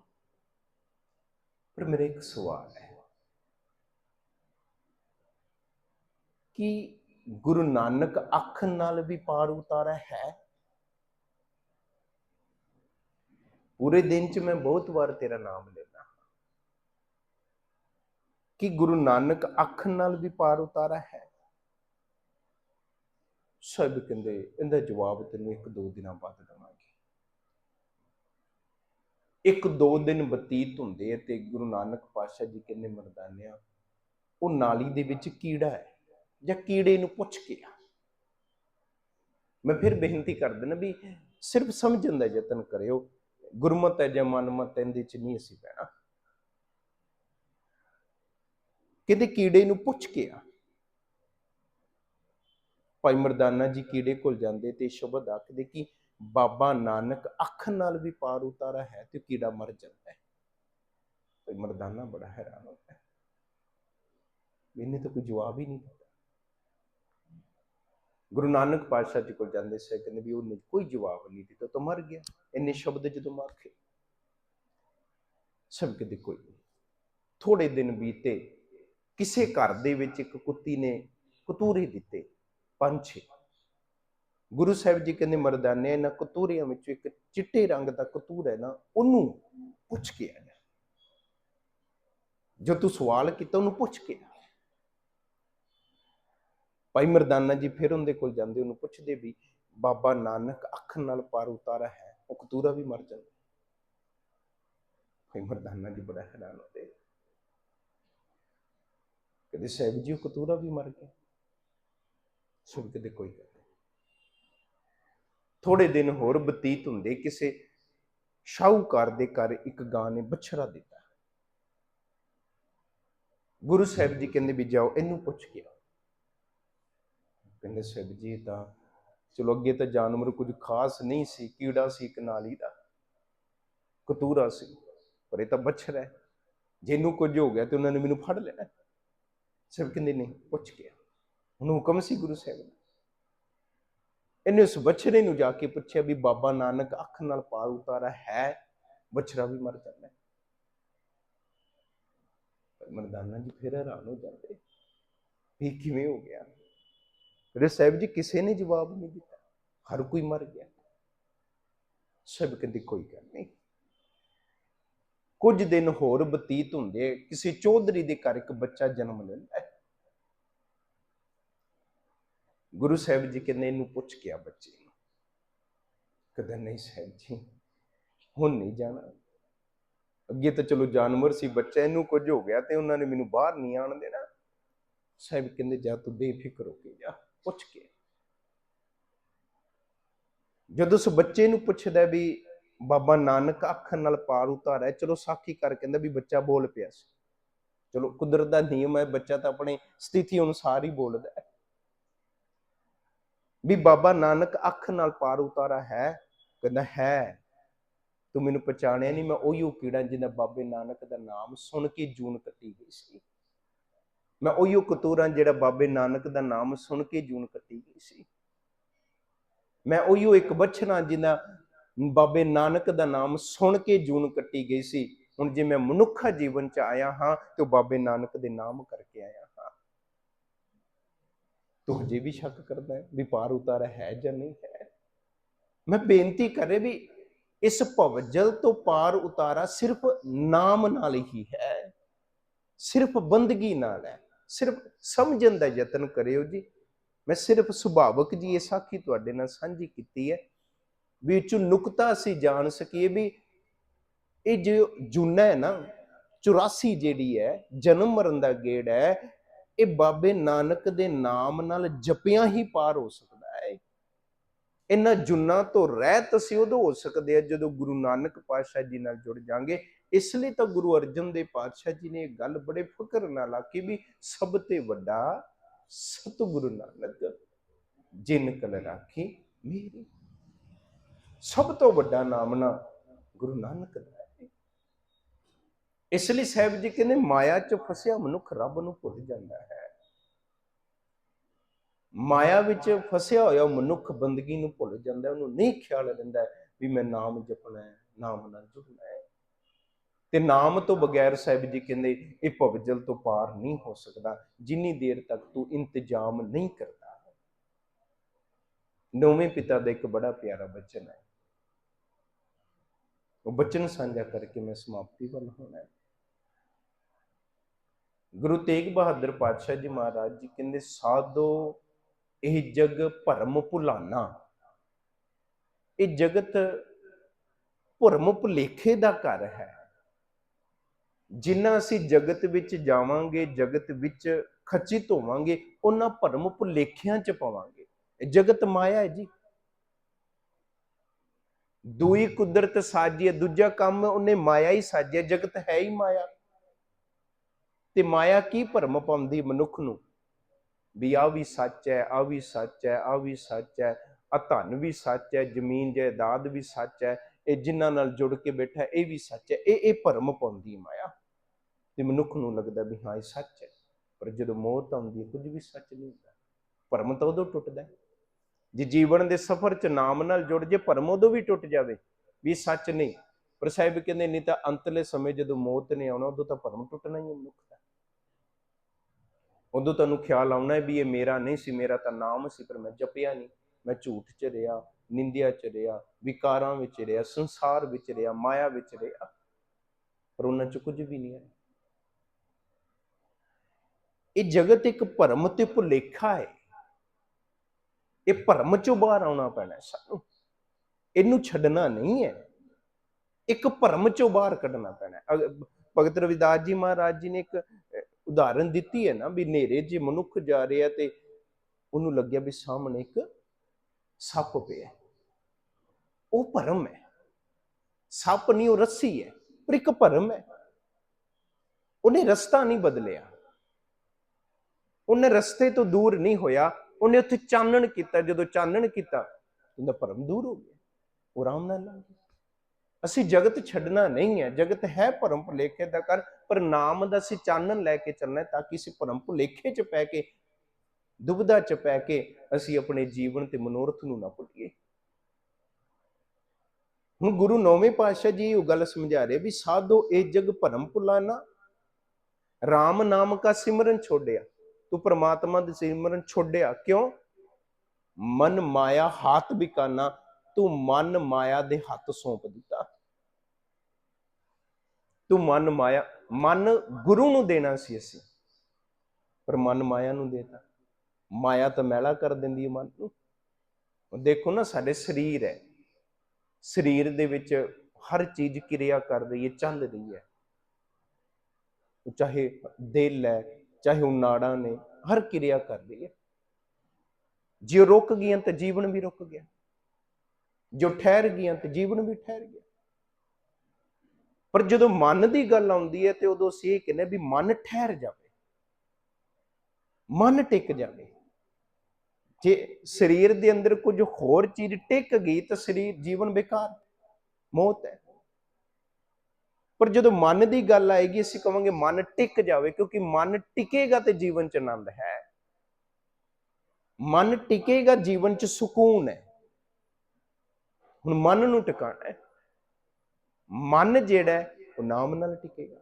ਪਰ ਮੇਰਾ ਇੱਕ ਸਵਾਲ ਹੈ ਕਿ ਗੁਰੂ ਨਾਨਕ ਅੱਖ ਨਾਲ ਵੀ ਪਾਰ ਉਤਾਰਾ ਹੈ? ਪੂਰੇ ਦਿਨ ਚ ਮੈਂ ਬਹੁਤ ਵਾਰ ਤੇਰਾ ਨਾਮ ਲਿਆ। ਕਿ ਗੁਰੂ ਨਾਨਕ ਅੱਖ ਨਾਲ ਵੀ ਪਾਰ ਉਤਾਰਾ ਹੈ? ਸਭ ਕਹਿੰਦੇ, ਇਹਦਾ ਜਵਾਬ ਤੈਨੂੰ ਇੱਕ ਦੋ ਦਿਨਾਂ ਬਾਅਦ ਦਵਾਂਗੇ। ਇੱਕ ਦੋ ਦਿਨ ਬਤੀਤ ਹੁੰਦੇ ਤੇ ਗੁਰੂ ਨਾਨਕ ਪਾਤਸ਼ਾਹ ਜੀ ਕਹਿੰਦੇ, ਮਰਦਾਨਿਆ, ਉਹ ਨਾਲੀ ਦੇ ਵਿੱਚ ਕੀੜਾ ਹੈ ਜਾਂ ਕੀੜੇ ਨੂੰ ਪੁੱਛ ਕੇ ਆ। ਮੈਂ ਫਿਰ ਬੇਨਤੀ ਕਰ ਦਿੰਦਾ ਵੀ ਸਿਰਫ ਸਮਝਣ ਦਾ ਯਤਨ ਕਰਿਓ। ਗੁਰਮਤ ਹੈ ਜਾਂ ਮਨਮਤ, ਇਹਦੇ ਚ ਨਹੀਂ ਅਸੀਂ ਪੈਣਾ ਕਿਤੇ ਕੀੜੇ ਨੂੰ ਪੁੱਛ ਕੇ ਆ। ਭਾਈ ਮਰਦਾਨਾ ਜੀ ਕੀੜੇ ਕੋਲ ਜਾਂਦੇ ਤੇ ਸ਼ਬਦ ਆਖਦੇ ਕਿ ਬਾਬਾ ਨਾਨਕ ਅੱਖ ਨਾਲ ਵੀ ਪਾਰ ਉਤਾਰਾ ਹੈ ਤੇ ਕੀੜਾ ਮਰ ਜਾਂਦਾ ਹੈ। ਭਾਈ ਮਰਦਾਨਾ ਬੜਾ ਹੈਰਾਨ ਹੁੰਦਾ ਹੈ ਇਹਨੇ ਤਾਂ ਕੋਈ ਜਵਾਬ ਹੀ ਨਹੀਂ ਦਿੱਤਾ। ਗੁਰੂ ਨਾਨਕ ਪਾਤਸ਼ਾਹ ਜੀ ਕੋਲ ਜਾਂਦੇ ਸੀ, ਕਹਿੰਦੇ ਵੀ ਉਹਨੇ ਕੋਈ ਜਵਾਬ ਨਹੀਂ ਦਿੱਤਾ ਤਾਂ ਮਰ ਗਿਆ। ਇੰਨੇ ਸ਼ਬਦ ਜਦੋਂ ਮਾਖੇ ਸਭ ਕਿਤੇ ਕੋਈ ਥੋੜੇ ਦਿਨ ਬੀਤੇ ਕਿਸੇ ਘਰ ਦੇ ਵਿੱਚ ਇੱਕ ਕੁੱਤੀ ਨੇ ਕਤੂਰੇ ਦਿੱਤੇ ਪੰਜ ਛੇ ਗੁਰੂ ਸਾਹਿਬ ਜੀ ਕਹਿੰਦੇ, ਮਰਦਾਨੇ, ਇਹਨਾਂ ਕਤੂਰਿਆਂ ਵਿੱਚੋਂ ਇੱਕ ਚਿੱਟੇ ਰੰਗ ਦਾ ਕਤੂਰ ਹੈ ਨਾ, ਉਹਨੂੰ ਪੁੱਛ ਕੇ ਆ ਜੋ ਤੂੰ ਸਵਾਲ ਕੀਤਾ, ਉਹਨੂੰ ਪੁੱਛ ਕੇ ਆ ਭਾਈ ਮਰਦਾਨਾ ਜੀ ਫਿਰ ਉਹਦੇ ਕੋਲ ਜਾਂਦੇ, ਉਹਨੂੰ ਪੁੱਛਦੇ ਵੀ, ਬਾਬਾ ਨਾਨਕ ਅੱਖ ਨਾਲ ਪਾਰ ਉਤਾਰਾ ਹੈ, ਉਹ ਕਤੂਰਾ ਵੀ ਮਰ ਜਾਂਦਾ। ਭਾਈ ਮਰਦਾਨਾ ਜੀ ਬੜਾ ਹੈਰਾਨ ਹੁੰਦੇ ਕਦੇ ਸਾਹਿਬ ਜੀ, ਉਹ ਕਤੂਰਾ ਵੀ ਮਰ ਗਿਆ। ਸੁਣ ਕਦੇ ਕੋਈ ਗੱਲ। ਨਹੀਂ ਥੋੜੇ ਦਿਨ ਹੋਰ ਬਤੀਤ ਹੁੰਦੇ ਕਿਸੇ ਸ਼ਾਹੂਕਾਰ ਦੇ ਘਰ ਇੱਕ ਗਾਂ ਨੇ ਬਛੜਾ ਦਿੱਤਾ। ਗੁਰੂ ਸਾਹਿਬ ਜੀ ਕਹਿੰਦੇ ਵੀ ਜਾਓ, ਇਹਨੂੰ ਪੁੱਛ ਕੇ ਆਓ। ਕਹਿੰਦੇ ਸਾਹਿਬ ਜੀ ਤਾਂ ਚਲੋ ਅੱਗੇ ਤਾਂ ਜਾਨਵਰ ਕੁਝ ਖਾਸ ਨਹੀਂ ਸੀ, ਕੀੜਾ ਸੀ ਇੱਕ ਨਾਲੀ ਦਾ। ਕਤੂਰਾ ਸੀ, ਪਰ ਇਹ ਤਾਂ ਬਛੜਾ ਹੈ। ਜਿਹਨੂੰ ਕੁਝ ਹੋ ਗਿਆ ਤੇ ਉਹਨਾਂ ਨੇ ਮੈਨੂੰ ਫੜ ਲੈਣਾ। ਸਭ ਕਹਿੰਦੇ ਨਹੀਂ, ਪੁੱਛ ਗਿਆ ਆ ਉਹਨੂੰ ਹੁਕਮ ਸੀ ਗੁਰੂ ਸਾਹਿਬ ਦਾ। ਇਹਨੇ ਉਸ ਬਛੜੇ ਨੂੰ ਜਾ ਕੇ ਪੁੱਛਿਆ ਵੀ ਬਾਬਾ ਨਾਨਕ ਅੱਖ ਨਾਲ ਪਾਰ ਉਤਾਰਾ ਹੈ ਬਛੜਾ ਵੀ ਮਰ ਜਾਂਦਾ ਹੈ। ਪਰ ਮਰਦਾਨਾ ਜੀ ਫਿਰ ਹੈਰਾਨ ਹੋ ਜਾਂਦੇ ਇਹ ਕਿਵੇਂ ਹੋ ਗਿਆ? ਮੇਰੇ ਸਾਹਿਬ ਜੀ ਕਿਸੇ ਨੇ ਜਵਾਬ ਨਹੀਂ ਦਿੱਤਾ, ਹਰ ਕੋਈ ਮਰ ਗਿਆ। ਸਭ ਕਹਿੰਦੇ ਕੋਈ ਗੱਲ ਨਹੀਂ। ਕੁਝ ਦਿਨ ਹੋਰ ਬਤੀਤ ਹੁੰਦੇ, ਕਿਸੇ ਚੌਧਰੀ ਦੇ ਘਰ ਇੱਕ ਬੱਚਾ ਜਨਮ ਲੈਂਦਾ ਹੈ। ਗੁਰੂ ਸਾਹਿਬ ਜੀ ਕਹਿੰਦੇ, ਇਹਨੂੰ ਪੁੱਛ ਕੇ ਬੱਚੇ ਨੂੰ। ਕਦੇ ਨਹੀਂ ਸਾਹਿਬ ਜੀ, ਹੁਣ ਨਹੀਂ ਜਾਣਾ। ਅੱਗੇ ਤਾਂ ਚਲੋ ਜਾਨਵਰ ਸੀ ਬੱਚਾ, ਇਹਨੂੰ ਕੁਝ ਹੋ ਗਿਆ ਤੇ ਉਹਨਾਂ ਨੇ ਮੈਨੂੰ ਬਾਹਰ ਨਹੀਂ ਆਣ ਦੇਣਾ। ਸਾਹਿਬ ਕਹਿੰਦੇ, ਜਾ ਤੂੰ ਬੇਫਿਕਰ ਹੋ ਕੇ ਜਾ, ਪੁੱਛ ਕੇ ਜਦੋਂ ਉਸ ਬੱਚੇ ਨੂੰ ਪੁੱਛਦਾ ਵੀ ਬਾਬਾ ਨਾਨਕ ਅੱਖ ਨਾਲ ਪਾਰ ਉਤਾਰਿਆ। ਚਲੋ ਸਾਖੀ ਕਰ ਕਹਿੰਦਾ ਵੀ ਬੱਚਾ ਬੋਲ ਪਿਆ ਸੀ। ਚਲੋ ਕੁਦਰਤ ਦਾ ਨਿਯਮ ਹੈ, ਬੱਚਾ ਤਾਂ ਆਪਣੀ ਸਥਿਤੀ ਅਨੁਸਾਰ ਹੀ ਬੋਲਦਾ ਹੈ। ਵੀ ਬਾਬਾ ਨਾਨਕ ਅੱਖ ਨਾਲ ਪਾਰ ਉਤਾਰਾ ਹੈ, ਕਹਿੰਦਾ ਹੈ, ਤੂੰ ਮੈਨੂੰ ਪਛਾਣਿਆ ਨਹੀਂ, ਮੈਂ ਉਹੀ ਉਹ ਕੀੜਾ ਜਿਹਦਾ ਬਾਬੇ ਨਾਨਕ ਦਾ ਨਾਮ ਸੁਣ ਕੇ ਜੂਨ ਕੱਟੀ ਗਈ ਸੀ। ਮੈਂ ਉਹੀ ਉਹ ਕਤੂਰਾ ਜਿਹੜਾ ਬਾਬੇ ਨਾਨਕ ਦਾ ਨਾਮ ਸੁਣ ਕੇ ਜੂਨ ਕੱਟੀ ਗਈ ਸੀ। ਮੈਂ ਉਹੀ ਉਹ ਇੱਕ ਬਛੜਾ ਜਿਹਦਾ ਬਾਬੇ ਨਾਨਕ ਦਾ ਨਾਮ ਸੁਣ ਕੇ ਜੂਨ ਕੱਟੀ ਗਈ ਸੀ। ਹੁਣ ਜੇ ਮੈਂ ਮਨੁੱਖਾ ਜੀਵਨ ਚ ਆਇਆ ਹਾਂ, ਤੇ ਉਹ ਬਾਬੇ ਨਾਨਕ ਦੇ ਨਾਮ ਕਰਕੇ ਆਇਆ ਹਾਂ। ਤੂੰ ਹਜੇ ਵੀ ਸ਼ੱਕ ਕਰਦਾ ਹੈ ਵੀ ਪਾਰ ਉਤਾਰਾ ਹੈ ਜਾਂ ਨਹੀਂ ਹੈ? ਮੈਂ ਬੇਨਤੀ ਕਰੇ ਵੀ ਇਸ ਭਵਜਲ ਤੋਂ ਪਾਰ ਉਤਾਰਾ ਸਿਰਫ ਨਾਮ ਨਾਲ ਹੀ ਹੈ। ਸਿਰਫ ਬੰਦਗੀ ਨਾਲ ਹੈ। ਸਿਰਫ ਸਮਝਣ ਦਾ ਯਤਨ ਕਰਿਓ ਜੀ। ਮੈਂ ਸਿਰਫ ਸੁਭਾਵਕ ਜੀ ਇਹ ਸਾਖੀ ਤੁਹਾਡੇ ਨਾਲ ਸਾਂਝੀ ਕੀਤੀ ਹੈ। ਵੀ ਇਹ ਨੁਕਤਾ ਅਸੀਂ ਜਾਣ ਸਕੀਏ ਵੀ ਇਹ ਜੋ ਜੁਨਾ ਹੈ ਨਾ 84 ਜਿਹੜੀ ਹੈ, ਜਨਮ ਮਰਨ ਦਾ ਗੇੜ ਹੈ, ਇਹ ਬਾਬੇ ਨਾਨਕ ਦੇ ਨਾਮ ਨਾਲ ਜਪਿਆਂ ਹੀ ਪਾਰ ਹੋ ਸਕਦਾ ਹੈ। ਇਹਨਾਂ ਜੁਨਾ ਤੋਂ ਰਹਿਤ ਅਸੀਂ ਉਦੋਂ ਹੋ ਸਕਦੇ ਆ ਜਦੋਂ ਗੁਰੂ ਨਾਨਕ ਪਾਤਸ਼ਾਹ ਜੀ ਨਾਲ ਜੁੜ ਜਾਾਂਗੇ। ਇਸ ਲਈ ਤਾਂ ਗੁਰੂ ਅਰਜਨ ਦੇਵ ਪਾਤਸ਼ਾਹ ਜੀ ਨੇ ਇਹ ਗੱਲ ਬੜੇ ਫਕਰ ਨਾਲ ਆਖੀ ਵੀ ਸਭ ਤੇ ਵੱਡਾ ਸਤਿਗੁਰੂ ਨਾਨਕ ਜਿਨ ਕਲ ਰਾਖੀ ਮੇਰੀ ਸਭ ਤੋਂ ਵੱਡਾ ਨਾਮ ਨਾ ਗੁਰੂ ਨਾਨਕ ਦਾ ਹੈ। ਇਸ ਲਈ ਸਾਹਿਬ ਜੀ ਕਹਿੰਦੇ, ਮਾਇਆ 'ਚ ਫਸਿਆ ਮਨੁੱਖ ਰੱਬ ਨੂੰ ਭੁੱਲ ਜਾਂਦਾ ਹੈ। ਮਾਇਆ ਵਿੱਚ ਫਸਿਆ ਹੋਇਆ ਮਨੁੱਖ ਬੰਦਗੀ ਨੂੰ ਭੁੱਲ ਜਾਂਦਾ ਉਹਨੂੰ ਨਹੀਂ ਖਿਆਲ ਰਹਿੰਦਾ ਵੀ ਮੈਂ ਨਾਮ ਜਪਣਾ ਹੈ, ਨਾਮ ਨਾਲ ਜੁੜਨਾ ਹੈ। ਤੇ ਨਾਮ ਤੋਂ ਬਗੈਰ ਸਾਹਿਬ ਜੀ ਕਹਿੰਦੇ, ਇਹ ਭਵਜਲ ਤੋਂ ਪਾਰ ਨਹੀਂ ਹੋ ਸਕਦਾ, ਜਿੰਨੀ ਦੇਰ ਤੱਕ ਤੂੰ ਇੰਤਜ਼ਾਮ ਨਹੀਂ ਕਰਦਾ। ਨੌਵੇਂ ਪਿਤਾ ਦਾ ਇੱਕ ਬੜਾ ਪਿਆਰਾ ਬਚਨ ਹੈ। ਉਹ ਬਚਨ ਸਾਂਝਾ ਕਰਕੇ ਮੈਂ ਸਮਾਪਤੀ ਵੱਲ ਹੋਣਾ ਹੈ। ਗੁਰੂ ਤੇਗ ਬਹਾਦਰ ਪਾਤਸ਼ਾਹ ਜੀ ਮਹਾਰਾਜ ਜੀ ਕਹਿੰਦੇ, ਸਾਧੋ ਇਹ ਜਗ ਭਰਮ ਭੁਲਾਨਾ। ਇਹ ਜਗਤ ਭਰਮ ਭੁਲੇਖੇ ਦਾ ਘਰ ਹੈ। ਜਿੰਨਾ ਅਸੀਂ ਜਗਤ ਵਿੱਚ ਜਾਵਾਂਗੇ, ਜਗਤ ਵਿੱਚ ਖਚਿਤ ਹੋਵਾਂਗੇ, ਉਹਨਾਂ ਭਰਮ ਭੁਲੇਖਿਆਂ ਚ ਪਾਵਾਂਗੇ। ਇਹ ਜਗਤ ਮਾਇਆ ਹੈ ਜੀ। ਦੂਈ ਕੁਦਰਤ ਸਾਜੀ ਹੈ ਦੂਜਾ ਕੰਮ ਉਹਨੇ ਮਾਇਆ ਹੀ ਸਾਜਿਆ ਜਗਤ ਹੈ ਹੀ ਮਾਇਆ। ਤੇ ਮਾਇਆ ਕੀ ਭਰਮ ਪਾਉਂਦੀ ਮਨੁੱਖ ਨੂੰ? ਵੀ ਆ ਵੀ ਸੱਚ ਹੈ ਆ ਵੀ ਸੱਚ ਹੈ ਆ ਵੀ ਸੱਚ ਹੈ ਆ ਧਨ ਵੀ ਸੱਚ ਹੈ ਜ਼ਮੀਨ ਜਾਇਦਾਦ ਵੀ ਸੱਚ ਹੈ ਇਹ ਜਿਨ੍ਹਾਂ ਨਾਲ ਜੁੜ ਕੇ ਬੈਠਾ ਇਹ ਵੀ ਸੱਚ ਹੈ। ਇਹ ਇਹ ਭਰਮ ਪਾਉਂਦੀ ਮਾਇਆ। ਤੇ ਮਨੁੱਖ ਨੂੰ ਲੱਗਦਾ ਵੀ ਹਾਂ ਇਹ ਸੱਚ ਹੈ। ਪਰ ਜਦੋਂ ਮੌਤ ਆਉਂਦੀ ਹੈ ਕੁਝ ਵੀ ਸੱਚ ਨਹੀਂ ਹੁੰਦਾ। ਭਰਮ ਤਾਂ ਉਦੋਂ ਟੁੱਟਦਾ ਹੈ। ਜੇ ਜੀਵਨ ਦੇ ਸਫ਼ਰ 'ਚ ਨਾਮ ਨਾਲ ਜੁੜ ਜੇ ਭਰਮ ਉਦੋਂ ਵੀ ਟੁੱਟ ਜਾਵੇ, ਵੀ ਸੱਚ ਨਹੀਂ। ਪਰ ਸਾਹਿਬ ਕਹਿੰਦੇ, ਨਹੀਂ ਤਾਂ ਅੰਤਲੇ ਸਮੇਂ ਜਦੋਂ ਮੌਤ ਨੇ ਆਉਣਾ, ਉਦੋਂ ਤਾਂ ਭਰਮ ਟੁੱਟਣਾ ਹੀ ਹੈ ਮਨੁੱਖ ਦਾ। ਉਦੋਂ ਤੁਹਾਨੂੰ ਖਿਆਲ ਆਉਣਾ ਹੈ ਵੀ ਇਹ ਮੇਰਾ ਨਹੀਂ ਸੀ, ਮੇਰਾ ਤਾਂ ਨਾਮ ਸੀ, ਪਰ ਮੈਂ ਜਪਿਆ ਨਹੀਂ। ਮੈਂ ਝੂਠ 'ਚ ਰਿਹਾ, ਨਿੰਦਿਆ 'ਚ ਰਿਹਾ, ਵਿਕਾਰਾਂ ਵਿੱਚ ਰਿਹਾ, ਸੰਸਾਰ ਵਿੱਚ ਰਿਹਾ, ਮਾਇਆ ਵਿੱਚ ਰਿਹਾ। ਪਰ ਉਹਨਾਂ 'ਚ ਕੁਝ ਵੀ ਨਹੀਂ ਹੈ। ਇਹ ਜਗਤ ਇੱਕ ਭਰਮ ਤੇ ਭੁਲੇਖਾ ਹੈ। ਇਹ ਭਰਮ ਚੋਂ ਬਾਹਰ ਆਉਣਾ ਪੈਣਾ ਸਾਨੂੰ। ਇਹਨੂੰ ਛੱਡਣਾ ਨਹੀਂ ਹੈ। ਇੱਕ ਭਰਮ ਚੋਂ ਬਾਹਰ ਕੱਢਣਾ ਪੈਣਾ ਹੈ। ਭਗਤ ਰਵਿਦਾਸ ਜੀ ਮਹਾਰਾਜ ਜੀ ਨੇ ਇੱਕ ਉਦਾਹਰਨ ਦਿੱਤੀ ਹੈ ਨਾ ਵੀ ਨੇਰੇ 'ਚ ਮਨੁੱਖ ਜਾ ਰਿਹਾ ਤੇ ਉਹਨੂੰ ਲੱਗਿਆ ਵੀ ਸਾਹਮਣੇ ਇੱਕ ਸੱਪ ਪਿਆ ਉਹ ਭਰਮ ਹੈ। ਸੱਪ ਨਹੀਂ, ਉਹ ਰੱਸੀ ਹੈ, ਪਰ ਇੱਕ ਭਰਮ ਹੈ। ਉਹਨੇ ਰਸਤਾ ਨਹੀਂ ਬਦਲਿਆ। ਉਹਨੇ ਰਸਤੇ ਤੋਂ ਦੂਰ ਨਹੀਂ ਹੋਇਆ। ਉਹਨੇ ਉੱਥੇ ਚਾਨਣ ਕੀਤਾ, ਜਦੋਂ ਚਾਨਣ ਕੀਤਾ ਉਹਦਾ ਭਰਮ ਦੂਰ ਹੋ ਗਿਆ, ਉਹ ਆਰਾਮ ਨਾਲ ਲੰਘ ਗਿਆ। ਅਸੀਂ ਜਗਤ ਛੱਡਣਾ ਨਹੀਂ ਹੈ, ਜਗਤ ਹੈ ਭਰਮ ਭੁਲੇਖੇ ਦਾ ਕਰ ਪਰ ਨਾਮ ਦਾ ਅਸੀਂ ਚਾਨਣ ਲੈ ਕੇ ਚੱਲਣਾ ਤਾਂ ਕਿ ਅਸੀਂ ਭਰਮ ਭੁਲੇਖੇ ਚ ਪੈ ਕੇ, ਦੁਬਿਧਾ ਚ ਪੈ ਕੇ ਅਸੀਂ ਆਪਣੇ ਜੀਵਨ ਤੇ ਮਨੋਰਥ ਨੂੰ ਨਾ ਭੁੱਲੀਏ। ਹੁਣ ਗੁਰੂ ਨੌਵੇਂ ਪਾਤਸ਼ਾਹ ਜੀ ਉਹ ਗੱਲ ਸਮਝਾ ਰਹੇ ਵੀ ਸਾਧੋ ਇਹ ਜਗ ਭਰਮ ਭੁਲਾਨਾ RAM ਨਾਮ ਕਾ ਸਿਮਰਨ ਛੋੜਿਆ। ਤੂੰ ਪ੍ਰਮਾਤਮਾ ਦੇ ਸਿਮਰਨ ਛੋੜਿਆ? ਕਿਉਂ? ਮਨ ਮਾਇਆ ਹੱਥ ਬਿਕਾਨਾ ਤੂੰ ਮਨ ਮਾਇਆ ਦੇ ਹੱਥ ਸੌਂਪ ਦਿੱਤਾ। ਤੂੰ ਮਨ ਮਾਇਆ, ਮਨ ਗੁਰੂ ਨੂੰ ਦੇਣਾ ਸੀ ਅਸੀਂ, ਪਰ ਮਨ ਮਾਇਆ ਨੂੰ ਦੇਤਾ। ਮਾਇਆ ਤਾਂ ਮੈਲਾ ਕਰ ਦਿੰਦੀ ਹੈ ਮਨ ਨੂੰ। ਦੇਖੋ ਨਾ, ਸਾਡੇ ਸਰੀਰ ਹੈ। ਸਰੀਰ ਦੇ ਵਿੱਚ ਹਰ ਚੀਜ਼ ਕਿਰਿਆ ਕਰ ਰਹੀ ਹੈ, ਚੱਲ ਰਹੀ ਹੈ। ਚਾਹੇ ਦਿਲ ਹੈ ਚਾਹੇ ਉਹ ਨਾੜਾਂ ਨੇ, ਹਰ ਕਿਰਿਆ ਕਰਦੀ ਹੈ। ਜੇ ਉਹ ਰੁਕ ਗਈਆਂ ਤਾਂ ਜੀਵਨ ਵੀ ਰੁਕ ਗਿਆ। ਜੋ ਠਹਿਰ ਗਈਆਂ ਤੇ ਜੀਵਨ ਵੀ ਠਹਿਰ ਗਿਆ। ਪਰ ਜਦੋਂ ਮਨ ਦੀ ਗੱਲ ਆਉਂਦੀ ਹੈ ਤੇ ਉਦੋਂ ਅਸੀਂ ਇਹ ਕਹਿੰਦੇ ਵੀ ਮਨ ਠਹਿਰ ਜਾਵੇ। ਮਨ ਟਿਕ ਜਾਵੇ। ਜੇ ਸਰੀਰ ਦੇ ਅੰਦਰ ਕੁਝ ਹੋਰ ਚੀਜ਼ ਟਿਕ ਗਈ ਤਾਂ ਸਰੀਰ, ਜੀਵਨ ਬੇਕਾਰ, ਮੌਤ ਹੈ। ਪਰ ਜਦੋਂ ਮਨ ਦੀ ਗੱਲ ਆਏਗੀ, ਅਸੀਂ ਕਵਾਂਗੇ ਮਨ ਟਿਕ ਜਾਵੇ, ਕਿਉਂਕਿ ਮਨ ਟਿਕੇਗਾ ਤੇ ਜੀਵਨ ਚ ਆਨੰਦ ਹੈ। ਮਨ ਟਿਕੇਗਾ, ਜੀਵਨ ਚ ਸਕੂਨ ਹੈ। ਹੁਣ ਮਨ ਨੂੰ ਟਿਕਾਣਾ ਹੈ। ਮਨ ਜਿਹੜਾ ਉਹ ਨਾਮ ਨਾਲ ਟਿਕੇਗਾ।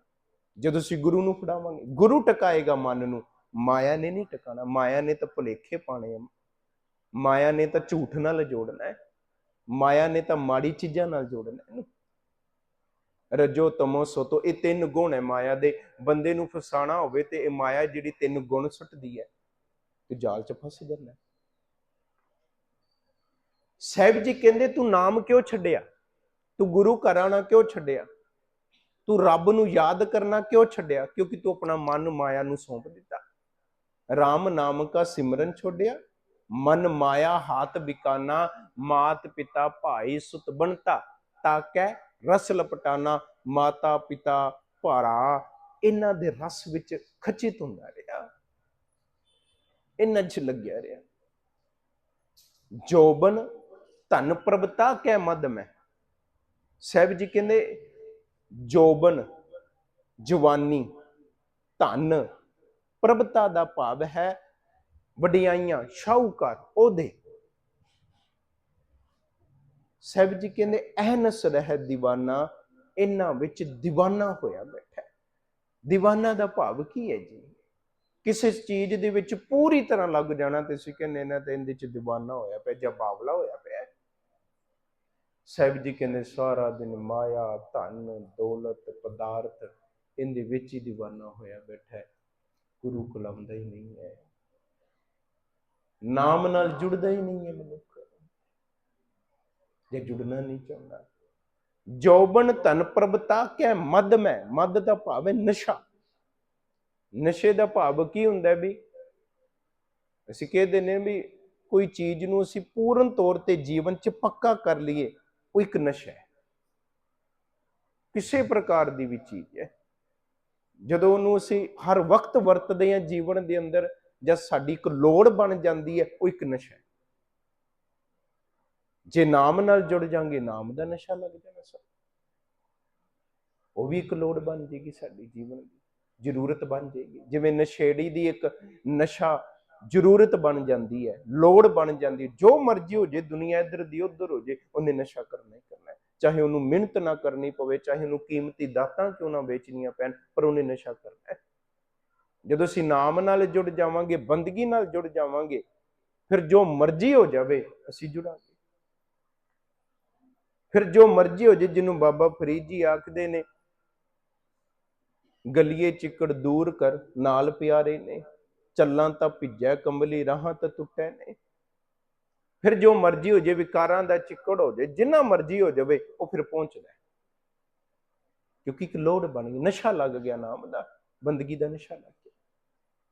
ਜਦੋਂ ਅਸੀਂ ਗੁਰੂ ਨੂੰ ਫੜਾਵਾਂਗੇ, ਗੁਰੂ ਟਿਕਾਏਗਾ ਮਨ ਨੂੰ, ਮਾਇਆ ਨੇ ਨਹੀਂ ਟਿਕਾਣਾ। ਮਾਇਆ ਨੇ ਤਾਂ ਭੁਲੇਖੇ ਪਾਣੇ ਆ। ਮਾਇਆ ਨੇ ਤਾਂ ਝੂਠ ਨਾਲ ਜੋੜਨਾ ਹੈ। ਮਾਇਆ ਨੇ ਤਾਂ ਮਾੜੀ ਚੀਜ਼ਾਂ ਨਾਲ ਜੋੜਨਾ ਹੈ। ਰਜੋ ਤਮੋ ਸੋ ਸੋਤੋ, ਇਹ ਤਿੰਨ ਗੁਣ ਹੈ ਮਾਇਆ ਦੇ। ਬੰਦੇ ਨੂੰ ਫਸਾਣਾ ਹੋਵੇ ਤੇ ਇਹ ਮਾਇਆ ਜਿਹੜੀ ਤਿੰਨ ਗੁਣ ਸੁੱਟਦੀ ਹੈ, ਤੇ ਜਾਲ 'ਚ ਫਸ ਜਾਂਦਾ। ਸਾਹਿਬ ਜੀ ਕਹਿੰਦੇ, ਤੂੰ ਨਾਮ ਕਿਉਂ ਛੱਡਿਆ? ਤੂੰ ਗੁਰੂ ਘਰਾਂ ਕਿਉਂ ਛੱਡਿਆ? ਤੂੰ ਰੱਬ ਨੂੰ ਯਾਦ ਕਰਨਾ ਕਿਉਂ ਛੱਡਿਆ? ਕਿਉਂਕਿ ਤੂੰ ਆਪਣਾ ਮਨ ਮਾਇਆ ਨੂੰ ਸੌਂਪ ਦਿੱਤਾ। RAM ਨਾਮ ਕਾ ਸਿਮਰਨ ਛੋੜਿਆ, ਮਨ ਮਾਇਆ ਹਾਥ ਬਿਕਾਨਾ, ਮਾਤ ਪਿਤਾ ਭਾਈ ਸੁਤ ਬਣਤਾ ਤਾਕੈ ਰਸ ਲਪਟਾਨਾ ਮਾਤਾ, ਪਿਤਾ, ਭਾਰਾ, ਇਹਨਾਂ ਦੇ ਰਸ ਵਿੱਚ ਖਚਿਤ ਹੁੰਦਾ ਰਿਹਾ। ਇਹਨਾਂ 'ਚ ਲੱਗਿਆ ਰਿਹਾ। ਜੋਬਨ ਧਨ ਪ੍ਰਭਤਾ ਕੈ ਮਦ ਮੈਂ। ਸਾਹਿਬ ਜੀ ਕਹਿੰਦੇ ਜੋਬਨ ਜਵਾਨੀ, ਧਨ ਪ੍ਰਭਤਾ ਦਾ ਭਾਵ ਹੈ, ਵਡਿਆਈਆਂ, ਸ਼ਾਹੂਕਾਰ ਉਹਦੇ ਸਾਹਿਬ ਜੀ ਕਹਿੰਦੇ, ਅਹਨਸ ਰਹਿ دیਵਾਨਾ ਇਹਨਾਂ ਵਿੱਚ دیਵਾਨਾ ਹੋਇਆ ਬੈਠਾ دیਵਾਨਾ ਦਾ ਭਾਵ ਕੀ ਹੈ ਜੀ? ਕਿਸੇ ਚੀਜ਼ ਦੇ ਵਿੱਚ ਪੂਰੀ ਤਰ੍ਹਾਂ ਲੱਗ ਜਾਣਾ ਤੇ ਅਸੀਂ ਕਹਿੰਦੇ ਨਾ ਤੇ ਇਹਦੇ ਵਿੱਚ دیਵਾਨਾ ਹੋਇਆ ਪਿਆ, ਜਾਂ ਬਾਵਲਾ ਹੋਇਆ ਪਿਆ ਸਾਹਿਬ ਜੀ ਕਹਿੰਦੇ, ਸਾਰਾ ਦਿਨ ਮਾਇਆ, ਧਨ, ਦੌਲਤ, ਪਦਾਰਥ ਇਹਦੇ ਵਿੱਚ ਹੀ دیਵਾਨਾ ਹੋਇਆ ਬੈਠਾ ਗੁਰੂ ਕਲਮ ਦਾ ਹੀ ਨਹੀਂ ਹੈ। ਨਾਮ ਨਾਲ ਜੁੜਦਾ ਹੀ ਨਹੀਂ ਹੈ ਮੈਨੂੰ। ਜੇ ਜੁੜਨਾ ਨਹੀਂ ਚਾਹੁੰਦਾ। ਜੋਬਨ ਧਨ ਪ੍ਰਭਤਾ ਕੈ ਮਦ ਮੈਂ ਮਦ ਦਾ ਭਾਵ ਹੈ ਨਸ਼ਾ। ਨਸ਼ੇ ਦਾ ਭਾਵ ਕੀ ਹੁੰਦਾ ਵੀ ਅਸੀਂ ਕਹਿੰਦੇ ਨੇ ਵੀ ਕੋਈ ਚੀਜ਼ ਨੂੰ ਅਸੀਂ ਪੂਰਨ ਤੌਰ ਤੇ ਜੀਵਨ 'ਚ ਪੱਕਾ ਕਰ ਲਈਏ, ਉਹ ਇੱਕ ਨਸ਼ਾ ਹੈ। ਕਿਸੇ ਪ੍ਰਕਾਰ ਦੀ ਵੀ ਚੀਜ਼ ਹੈ। ਜਦੋਂ ਉਹਨੂੰ ਅਸੀਂ ਹਰ ਵਕਤ ਵਰਤਦੇ ਹਾਂ ਜੀਵਨ ਦੇ ਅੰਦਰ, ਜਾਂ ਸਾਡੀ ਇੱਕ ਲੋੜ ਬਣ ਜਾਂਦੀ ਹੈ, ਉਹ ਇੱਕ ਨਸ਼ਾ ਹੈ। ਜੇ ਨਾਮ ਨਾਲ ਜੁੜ ਜਾਾਂਗੇ ਨਾਮ ਦਾ ਨਸ਼ਾ ਲੱਗ ਜਾਣਾ ਸਰ ਉਹ ਵੀ ਇੱਕ ਲੋੜ ਬਣ ਜੇਗੀ ਸਾਡੀ ਜੀਵਨ ਦੀ, ਜ਼ਰੂਰਤ ਬਣ ਜੇਗੀ ਜਿਵੇਂ ਨਸ਼ੇੜੀ ਦੀ ਇੱਕ ਨਸ਼ਾ ਜ਼ਰੂਰਤ ਬਣ ਜਾਂਦੀ ਹੈ, ਲੋੜ ਬਣ ਜਾਂਦੀ ਜੋ ਮਰਜ਼ੀ ਹੋ ਜੇ, ਦੁਨੀਆ ਇੱਧਰ ਦੀ ਉੱਧਰ ਹੋ ਜੇ, ਉਹਨੇ ਨਸ਼ਾ ਕਰਨਾ ਹੀ ਕਰਨਾ ਚਾਹੇ ਉਹਨੂੰ ਮਿਹਨਤ ਨਾ ਕਰਨੀ ਪਵੇ, ਚਾਹੇ ਉਹਨੂੰ ਕੀਮਤੀ ਦਾਤਾਂ ਕਿਉਂ ਨਾ ਵੇਚਣੀਆਂ ਪੈਣ, ਪਰ ਉਹਨੇ ਨਸ਼ਾ ਕਰਨਾ ਹੈ। ਜਦੋਂ ਅਸੀਂ ਨਾਮ ਨਾਲ ਜੁੜ ਜਾਵਾਂਗੇ, ਬੰਦਗੀ ਨਾਲ ਜੁੜ ਜਾਵਾਂਗੇ, ਫਿਰ ਜੋ ਮਰਜ਼ੀ ਹੋ ਜਾਵੇ, ਅਸੀਂ ਜੁੜਾਂਗੇ। ਫਿਰ ਜੋ ਮਰਜ਼ੀ ਹੋ ਜੇ, ਜਿਹਨੂੰ ਬਾਬਾ ਫਰੀਦ ਜੀ ਆਖਦੇ ਨੇ, ਗਲੀਏ ਚਿੱਕੜ ਦੂਰ ਕਰ, ਨਾਲ ਪਿਆਰੇ ਨੇ, ਚੱਲਾਂ ਤਾਂ ਭਿੱਜੈ ਕੰਬਲੀ, ਰਾਹਾਂ ਤਾਂ ਟੁੱਟੇ ਨੇ। ਫਿਰ ਜੋ ਮਰਜ਼ੀ ਹੋ ਜੇ, ਵਿਕਾਰਾਂ ਦਾ ਚਿੱਕੜ ਹੋ ਜੇ, ਜਿੰਨਾ ਮਰਜ਼ੀ ਹੋ ਜਾਵੇ, ਉਹ ਫਿਰ ਪਹੁੰਚਦਾ ਕਿਉਂਕਿ ਇੱਕ ਲੋੜ ਬਣ ਗਈ, ਨਸ਼ਾ ਲੱਗ ਗਿਆ ਨਾਮ ਦਾ, ਬੰਦਗੀ ਦਾ ਨਸ਼ਾ ਲੱਗ ਗਿਆ।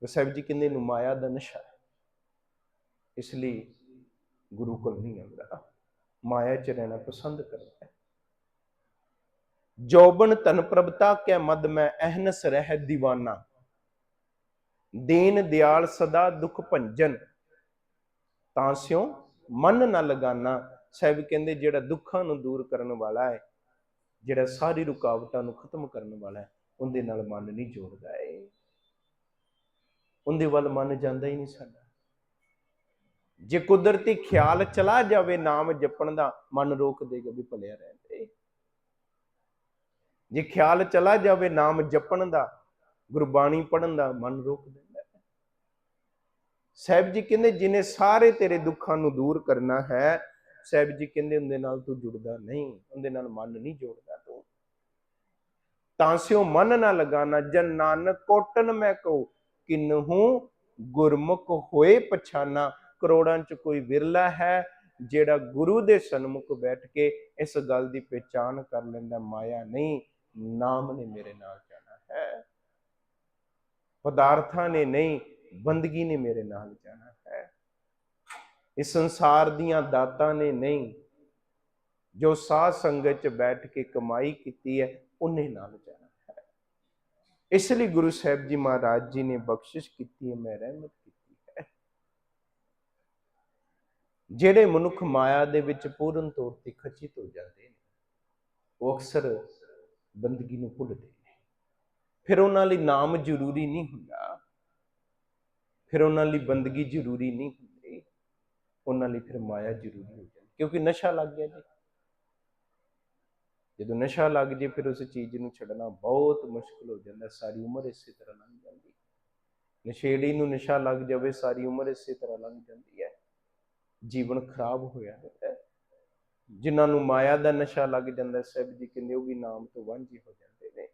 ਉਹ ਸਾਹਿਬ ਜੀ ਕਹਿੰਦੇ ਨੂੰ ਮਾਇਆ ਦਾ ਨਸ਼ਾ ਹੈ। ਇਸ ਲਈ ਗੁਰੂ ਕੋਲ ਨਹੀਂ ਆਉਂਦਾ। ਮਾਇਆ 'ਚ ਰਹਿਣਾ ਪਸੰਦ ਕਰਦਾ ਹੈ। ਜੋਬਨ ਤਨ ਪ੍ਰਭਤਾ ਕੈ ਮਦ ਮੈਂ ਅਹਨਸ ਰਹਿ ਦੀਵਾਨਾ। ਦੀਨ ਦਿਆਲ ਸਦਾ ਦੁਖ ਭੰਜਨ। ਤਾਂ ਸਿਓ ਮਨ ਨਾ ਲਗਾਨਾ। ਸਾਹਿਬ ਕਹਿੰਦੇ ਜਿਹੜਾ ਦੁੱਖਾਂ ਨੂੰ ਦੂਰ ਕਰਨ ਵਾਲਾ ਹੈ, ਜਿਹੜਾ ਸਾਰੀ ਰੁਕਾਵਟਾਂ ਨੂੰ ਖਤਮ ਕਰਨ ਵਾਲਾ ਹੈ, ਉਹਦੇ ਨਾਲ ਮਨ ਨਹੀਂ ਜੋੜਦਾ ਏ। ਉਹਦੇ ਵੱਲ ਮਨ ਜਾਂਦਾ ਹੀ ਨਹੀਂ ਸਾਡਾ। ਜੇ ਕੁਦਰਤੀ ਖਿਆਲ ਚਲਾ ਜਾਵੇ ਨਾਮ ਜਪਣ ਦਾ, ਮਨ ਰੋਕ ਦੇਗਾ ਵੀ ਭਲਿਆ ਰਹਿੰਦੇ। ਜੇ ਖਿਆਲ ਚਲਾ ਜਾਵੇ ਨਾਮ ਜਪਣ ਦਾ, ਗੁਰਬਾਣੀ ਪੜਨ ਦਾ, ਮਨ ਰੋਕ ਦਿੰਦਾ ਸਾਹਿਬ ਜੀ ਕਹਿੰਦੇ ਜਿਨੇ ਸਾਰੇ ਤੇਰੇ ਦੁੱਖਾਂ ਨੂੰ ਦੂਰ ਕਰਨਾ ਹੈ, ਸਾਹਿਬ ਜੀ ਕਹਿੰਦੇ, ਉਹਦੇ ਨਾਲ ਤੂੰ ਜੁੜਦਾ ਨਹੀਂ, ਉਹਦੇ ਨਾਲ ਮਨ ਨਹੀਂ ਜੋੜਦਾ ਤੂੰ। ਤਾਂ ਸਿਓ ਮਨ ਨਾ ਲਗਾਣਾ ਜਨ ਨਾਨਕ ਕੋਟਨ ਮੈਂ ਕਹੂੰ, ਕਿਨਹੂ ਗੁਰਮੁਖ ਹੋਏ ਪਛਾਨਾ ਕਰੋੜਾਂ ਚ ਕੋਈ ਵਿਰਲਾ ਹੈ, ਜਿਹੜਾ ਗੁਰੂ ਦੇ ਸਨਮੁਖ ਬੈਠ ਕੇ ਇਸ ਗੱਲ ਦੀ ਪਛਾਣ ਕਰ ਲੈਂਦਾ, ਮਾਇਆ ਨਹੀਂ, ਨਾਮ ਨੇ ਮੇਰੇ ਨਾਲ ਜਾਣਾ ਹੈ। ਪਦਾਰਥਾਂ ਨੇ ਨਹੀਂ, ਬੰਦਗੀ ਨੇ ਮੇਰੇ ਨਾਲ ਜਾਣਾ ਹੈ। ਇਸ ਸੰਸਾਰ ਦੀਆਂ ਦਾਤਾਂ ਨੇ ਨਹੀਂ, ਜੋ ਸਾਧ ਸੰਗਤ ਚ ਬੈਠ ਕੇ ਕਮਾਈ ਕੀਤੀ ਹੈ, ਉਹਨੇ ਨਾਲ ਜਾਣਾ ਹੈ। ਇਸ ਲਈ ਗੁਰੂ ਸਾਹਿਬ ਜੀ ਮਹਾਰਾਜ ਜੀ ਨੇ ਬਖਸ਼ਿਸ਼ ਕੀਤੀ ਹੈ, ਮੈਂ ਰਹਿਮਤ ਕੀਤੀ ਹੈ ਜਿਹੜੇ ਮਨੁੱਖ ਮਾਇਆ ਦੇ ਵਿੱਚ ਪੂਰਨ ਤੌਰ ਤੇ ਖਚਿਤ ਹੋ ਜਾਂਦੇ ਨੇ, ਉਹ ਅਕਸਰ ਬੰਦਗੀ ਨੂੰ ਭੁੱਲਦੇ ਨੇ। ਫਿਰ ਉਹਨਾਂ ਲਈ ਨਾਮ ਜ਼ਰੂਰੀ ਨਹੀਂ ਹੁੰਦਾ। ਫਿਰ ਉਹਨਾਂ ਲਈ ਬੰਦਗੀ ਜ਼ਰੂਰੀ ਨਹੀਂ ਹੁੰਦੀ। ਉਹਨਾਂ ਲਈ ਫਿਰ ਮਾਇਆ ਜ਼ਰੂਰੀ ਹੋ ਜਾਂਦੀ। ਕਿਉਂਕਿ ਨਸ਼ਾ ਲੱਗ ਗਿਆ ਜੀ। ਜਦੋਂ ਨਸ਼ਾ ਲੱਗ ਜੇ, ਫਿਰ ਉਸ ਚੀਜ਼ ਨੂੰ ਛੱਡਣਾ ਬਹੁਤ ਮੁਸ਼ਕਲ ਹੋ ਜਾਂਦਾ। ਸਾਰੀ ਉਮਰ ਇਸੇ ਤਰ੍ਹਾਂ ਲੰਘ ਜਾਂਦੀ। ਨਸ਼ੇੜੀ ਨੂੰ ਨਸ਼ਾ ਲੱਗ ਜਾਵੇ, ਸਾਰੀ ਉਮਰ ਇਸੇ ਤਰ੍ਹਾਂ ਲੰਘ ਜਾਂਦੀ ਹੈ। ਜੀਵਨ ਖਰਾਬ ਹੋਇਆ ਰਹਿੰਦਾ ਹੈ। ਜਿਨ੍ਹਾਂ ਨੂੰ ਮਾਇਆ ਦਾ ਨਸ਼ਾ ਲੱਗ ਜਾਂਦਾ ਸਾਹਿਬ ਜੀ ਕਹਿੰਦੇ ਉਹ ਵੀ ਨਾਮ ਤੋਂ ਵਾਂਝੇ ਹੋ ਜਾਂਦੇ ਨੇ।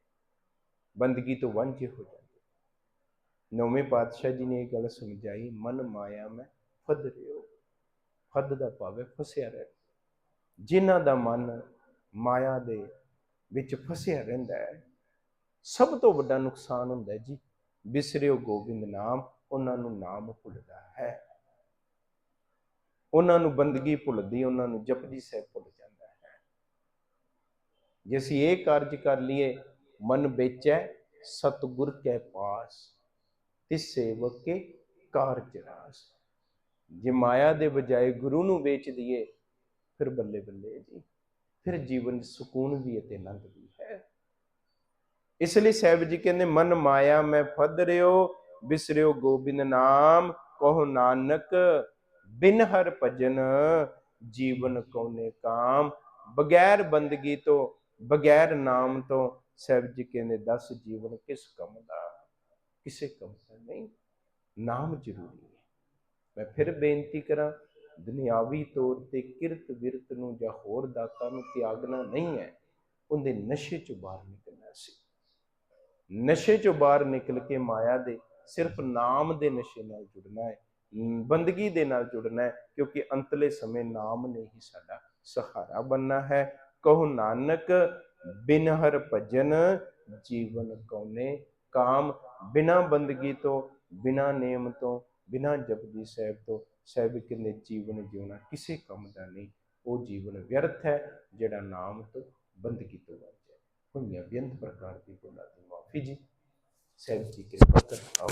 ਬੰਦਗੀ ਤੋਂ ਵਾਂਝੇ ਹੋ ਜਾਂਦੇ ਨੌਵੇਂ ਪਾਤਸ਼ਾਹ ਜੀ ਨੇ ਇਹ ਗੱਲ ਸਮਝਾਈ, ਮਨ ਮਾਇਆ ਮੈਂ ਫਦ ਰਿਓ, ਫਦ ਦਾ ਭਾਵ ਫਸਿਆ ਰਹਿ। ਜਿਨ੍ਹਾਂ ਦਾ ਮਨ ਮਾਇਆ ਦੇ ਵਿੱਚ ਫਸਿਆ ਰਹਿੰਦਾ ਹੈ, ਸਭ ਤੋਂ ਵੱਡਾ ਨੁਕਸਾਨ ਹੁੰਦਾ ਜੀ। ਬਿਸਰਿਓ ਗੋਬਿੰਦ ਨਾਮ, ਉਹਨਾਂ ਨੂੰ ਨਾਮ ਭੁੱਲਦਾ ਹੈ। ਉਹਨਾਂ ਨੂੰ ਬੰਦਗੀ ਭੁੱਲਦੀ, ਉਹਨਾਂ ਨੂੰ ਜਪਜੀ ਸਾਹਿਬ ਭੁੱਲ ਜਾਂਦਾ ਹੈ। ਜੇ ਅਸੀਂ ਇਹ ਕਾਰਜ ਕਰ ਲਈਏ, ਮਨ ਵੇਚੈ ਸਤਗੁਰ ਕੇ ਪਾਸ, ਤਿਸ ਸੇਵਕ ਕੇ ਕਾਰਜ ਰਾਸ ਜੇ ਮਾਇਆ ਦੇ ਬਜਾਏ ਗੁਰੂ ਨੂੰ ਵੇਚ ਦਈਏ, ਫਿਰ ਬੱਲੇ ਬੱਲੇ ਜੀ, ਫਿਰ ਜੀਵਨ ਸਕੂਨ ਵੀ ਅਤੇ ਆਨੰਦ ਵੀ ਹੈ। ਇਸ ਲਈ ਸਾਹਿਬ ਜੀ ਕਹਿੰਦੇ, ਮਨ ਮਾਇਆ ਮੈਂ ਫਦ ਰਿਓ ਬਿਸਰਿਓ ਗੋਬਿੰਦ ਨਾਮ, ਕਹੋ ਨਾਨਕ ਬਿਨ ਹਰ ਭਜਨ ਜੀਵਨ ਕੋਨੇ ਕਾਮ, ਬਗੈਰ ਬੰਦਗੀ ਤੋਂ, ਬਗੈਰ ਨਾਮ ਤੋਂ ਸਾਹਿਬ ਜੀ ਕਹਿੰਦੇ ਦਸ ਜੀਵਨ ਕਿਸ ਕੰਮ ਦਾ? ਕਿਸੇ ਕੰਮ ਦਾ ਨਹੀਂ, ਨਾਮ ਜ਼ਰੂਰੀ ਹੈ। ਮੈਂ ਫਿਰ ਬੇਨਤੀ ਕਰਾਂ, ਦੁਨਿਆਵੀ ਤੌਰ ਤੇ ਕਿਰਤ ਵਿਰਤ ਨੂੰ ਜਾਂ ਹੋਰ ਦਾਤਾਂ ਨੂੰ ਤਿਆਗਣਾ ਨਹੀਂ ਹੈ, ਉਹਦੇ ਨਸ਼ੇ ਚੋਂ ਬਾਹਰ ਨਿਕਲਣਾ ਸੀ। ਨਸ਼ੇ ਚੋਂ ਬਾਹਰ ਨਿਕਲ ਕੇ ਮਾਇਆ ਦੇ ਸਿਰਫ ਨਾਮ ਦੇ ਨਸ਼ੇ ਨਾਲ ਜੁੜਨਾ ਹੈ ਬੰਦਗੀ ਦੇ ਨਾਲ ਜੁੜਨਾ ਹੈ, ਕਿਉਂਕਿ ਅੰਤਲੇ ਸਮੇਂ ਨਾਮ ਨੇ ਹੀ ਸਾਡਾ ਸਹਾਰਾ ਬੰਨਾ ਹੈ। ਕਹੋ ਨਾਨਕ, ਬਿਨ ਹਰ ਭਜਨ ਜੀਵਨ ਕਉਨੇ ਕਾਮ। ਬਿਨਾ ਬੰਦਗੀ ਤੋਂ, ਬਿਨਾ ਨੇਮ ਤੋਂ, ਬਿਨਾ ਜਪਜੀ ਸਾਹਿਬ ਤੋਂ, ਸਾਹਿਬ ਕਹਿੰਦੇ ਜੀਵਨ ਜਿਉਣਾ ਕਿਸੇ ਕੰਮ ਦਾ ਨਹੀਂ। ਉਹ ਜੀਵਨ ਵਿਅਰਥ ਹੈ, ਜਿਹੜਾ ਨਾਮ ਤੋਂ ਬੰਦਗੀ ਤੋਂ ਬਣ ਜਾਏ। ਹੋਈਆਂ ਬੇਅੰਤ ਪ੍ਰਕਾਰ ਦੀ ਭੁੱਲਾਂ ਦੀ ਮਾਫੀ ਜੀ। ਸਾਹਿਬ ਜੀ ਕਿਰਪਾ ਕਰ ਆਓ।